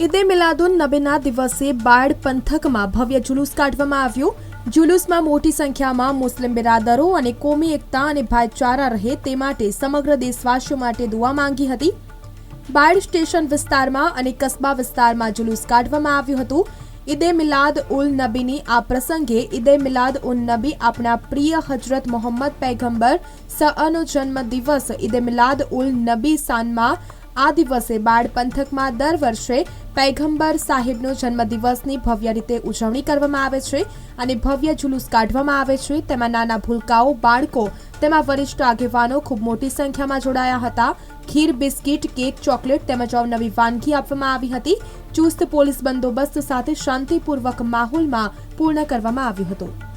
ઈદે મિલાદુન નબીના દિવસે બાળ પંથકમાં ભવ્ય જુલુસ કાઢવામાં આવ્યું. જુલુસમાં મોટી સંખ્યામાં મુસ્લિમ બિરાદરો અને કોમી એકતા અને ભાઈચારા રહે તે માટે સમગ્ર દેશવાસીઓ માટે દુઆ માંગી હતી. બાળ સ્ટેશન વિસ્તારમાં અને કસ્બા વિસ્તારમાં જુલુસ કાઢવામાં આવ્યું હતું. ઈદે મિલાદ ઉલ નબીની આ પ્રસંગે ઈદે મિલાદ ઉલ નબી આપણા પ્રિય હજરત મોહમ્મદ પૈગંબર સઅનો જન્મ દિવસ ઈદે મિલાદ ઉલ નબી સાનમાં આ દિવસે બાળ પંથકમાં દર વર્ષે પૈગંબર સાહેબનો જન્મદિવસની ભવ્ય રીતે ઉજવણી કરવામાં આવે છે અને ભવ્ય જુલુસ કાઢવામાં આવે છે. તેમાં નાના ભૂલકાઓ, બાળકો, તેમાં વરિષ્ઠ આગેવાનો ખૂબ મોટી સંખ્યામાં જોડાયા હતા. ખીર, બિસ્કિટ, કેક, ચોકલેટ તેમજ અવનવી વાનગી આપવામાં આવી હતી. ચુસ્ત પોલીસ બંદોબસ્ત સાથે શાંતિપૂર્વક માહોલમાં પૂર્ણ કરવામાં આવ્યું હતું.